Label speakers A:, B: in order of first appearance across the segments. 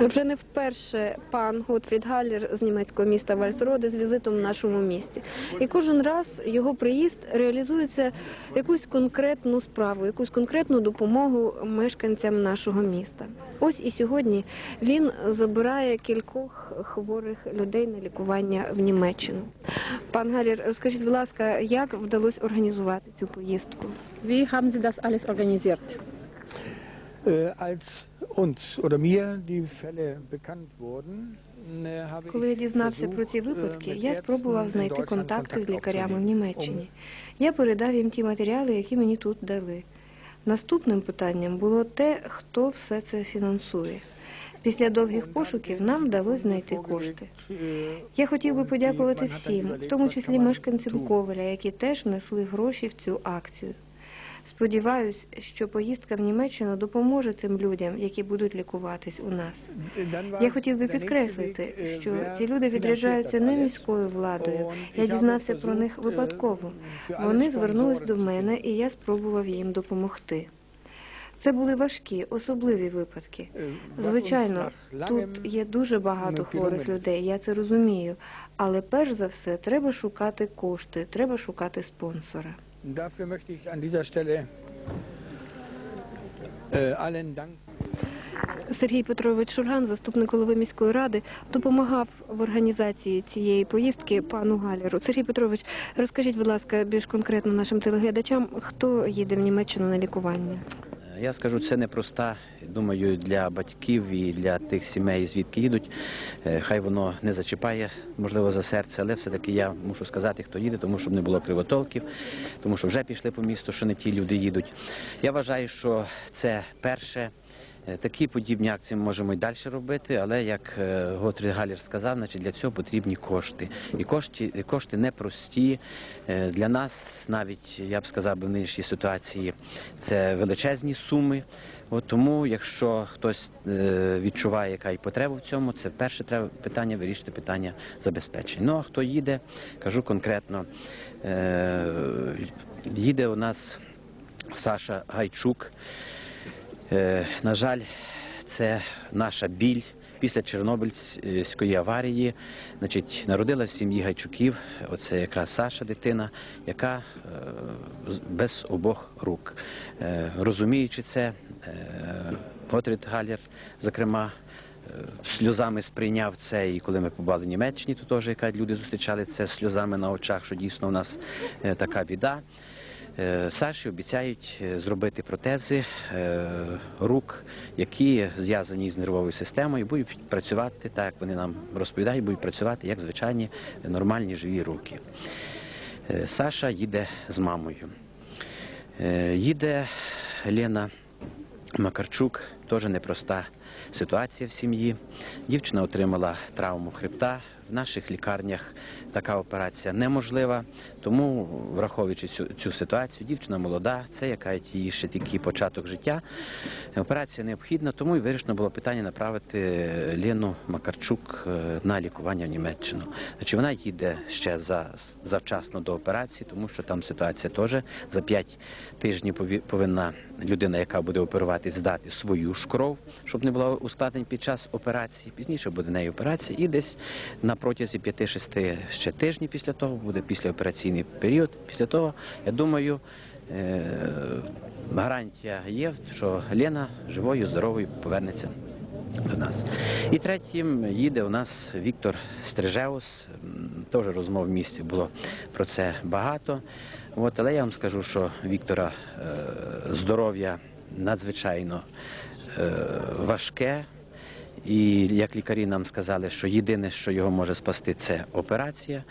A: Вже не вперше пан Готфрід Галлер з німецького міста Вальсроде з візитом в нашому місті. І кожен раз його приїзд реалізується якусь конкретну справу, якусь конкретну допомогу мешканцям нашого міста. Ось і сьогодні він забирає кількох хворих людей на лікування в Німеччину. Пан Галлер, розкажіть, будь ласка, як вдалося організувати цю поїздку?
B: Wie haben Sie das alles organisiert?
C: Äh, als uns oder mir die Fälle bekannt wurden, äh,
A: Коли я дізнався про ці випадки,
C: äh,
A: я спробував знайти контакти з лікарями в Німеччині. Я передав їм ті матеріали, які мені тут дали. Наступним питанням було те, хто все це фінансує. Після довгих пошуків нам вдалося знайти кошти. Я хотів би подякувати всім, в тому числі мешканцям Ковеля, які теж внесли гроші в цю акцію. Сподіваюсь, що поїздка в Німеччину допоможе цим людям, які будуть лікуватись у нас. Я хотів би підкреслити, що ці люди відряджаються не міською владою. Я дізнався про них випадково. Вони звернулись до мене, і я спробував їм допомогти. Це були важкі, особливі випадки. Звичайно, тут є дуже багато хворих людей, я це розумію. Але перш за все треба шукати кошти, треба шукати спонсора.
C: Dafür möchte ich an dieser Stelle äh, allen danken.
A: Сергій Петрович Шурган, заступник голови міської ради, допомагав в організації цієї поїздки пану Галеру. Сергій Петрович, розкажіть, будь ласка, більш конкретно нашим телеглядачам, хто їде в Німеччину на лікування?
D: Я скажу, це непроста, думаю, для батьків і для тих сімей, звідки їдуть. Е, Хай воно не зачіпає, можливо, за серце, але все-таки я мушу сказати, хто їде, тому щоб не було кривотолків, тому що вже пішли по місту, що не ті люди їдуть. Я вважаю, що це перше. Е, Такі подібні акції ми можемо і далі робити, але як е, Готрід Галір сказав, для цього потрібні кошти. І кошти, непрості. Е, Для нас навіть я б сказав в нинішній ситуації це величезні суми. Тому, якщо хтось відчуває, яка і потреба в цьому, це перше треба питання вирішити питання забезпечення. Ну а хто їде, кажу конкретно, їде у нас Саша Гайчук. Е, На жаль, це наша біль. Після Чорнобильської аварії значить, народила в сім'ї Гайчуків, оце якраз Саша, дитина, яка е, без обох рук. Е, розуміючи це, Готрід Галєр, зокрема, сльозами сприйняв це, і коли ми побували в Німеччині, то теж яка люди зустрічали це сльозами на очах, що дійсно у нас така біда. Е, Саші обіцяють е, зробити протези е, рук, які зв'язані з нервовою системою, будуть працювати так, як вони нам розповідають, будуть працювати як звичайні нормальні живі руки. Саша їде з мамою. Їде Лена Макарчук, теж непроста ситуація в сім'ї. Дівчина отримала травму хребта. В наших лікарнях така операція неможлива, тому, враховуючи цю, цю ситуацію, дівчина молода, це яка її ще тільки початок життя. Операція необхідна, тому і вирішено було питання направити Лену Макарчук е, на лікування в Німеччину. Значить, вона їде ще за, завчасно до операції, тому що там ситуація теж за 5 тижнів повинна людина, яка буде оперувати, здати свою ж кров, щоб не було ускладнень під час операції. Пізніше буде неї операція, і десь на протязі 5-6 ще тижнів після того буде післяопераційний період. Після того, я думаю, е, гарантія є, що Лена живою, здоровою повернеться до нас. І третім їде у нас Віктор Стрижеус. Теж розмов в місті було про це багато. От, але я вам скажу, що Віктора е, здоров'я надзвичайно е, важке. І як лікарі нам сказали, що єдине, що його може спасти, це операція.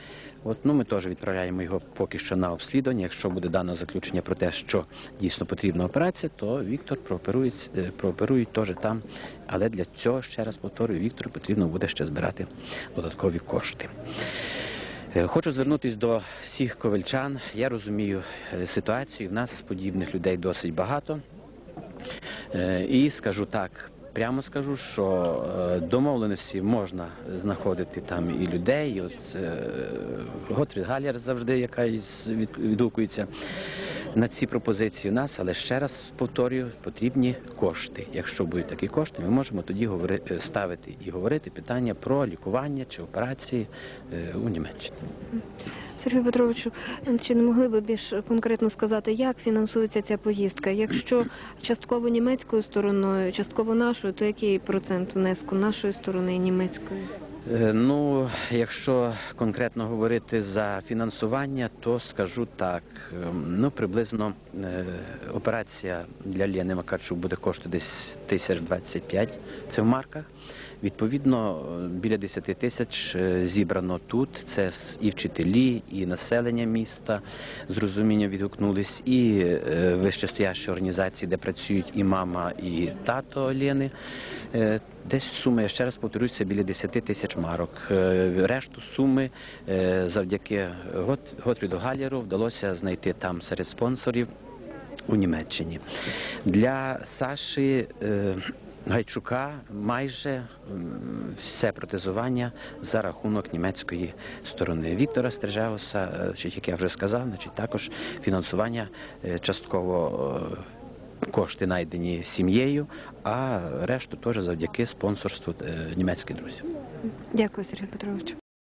D: От, ну, ми теж відправляємо його поки що на обслідування. Якщо буде дано заключення про те, що дійсно потрібна операція, то Віктор прооперують, е, теж там. Але для цього, ще раз повторюю, Віктору потрібно буде ще збирати додаткові кошти. Е, Хочу звернутися до всіх ковальчан. Я розумію ситуацію. В нас подібних людей досить багато. Е, І скажу так, прямо скажу, що е, домовленості можна знаходити там і людей. І от е, Готрід Галєр завжди якась від- відгукується. На ці пропозиції у нас, але ще раз повторюю, потрібні кошти. Якщо будуть такі кошти, ми можемо тоді говорити, ставити і говорити питання про лікування чи операції е, у Німеччині.
A: Сергію Петровичу, чи не могли би більш конкретно сказати, як фінансується ця поїздка? Якщо частково німецькою стороною, частково нашою, то який процент внеску нашої сторони і німецької?
D: Е, Ну, якщо конкретно говорити за фінансування, то скажу так. ем, Ну, приблизно е, операція для Лєни Макарчук буде коштувати десь тисяч 25, це в марках. Відповідно, е, біля 10 тисяч е, зібрано тут. Це і вчителі, і населення міста з розумінням відгукнулись, і е, вищестоящі організації, де працюють і мама, і тато Лєни. Е, Десь сума, я ще раз повторюсь, це біля 10 тисяч марок. Решту суми завдяки Гот- Готфріду Галєру вдалося знайти там серед спонсорів у Німеччині. Для Саші Гайчука майже все протезування за рахунок німецької сторони. Віктора Стрижеуса, е, як я вже сказав, значить, також фінансування е, частково. е, Кошти знайдені сім'єю, а решту теж завдяки спонсорству е, німецьких друзів.
A: Дякую, Сергій Петровичу.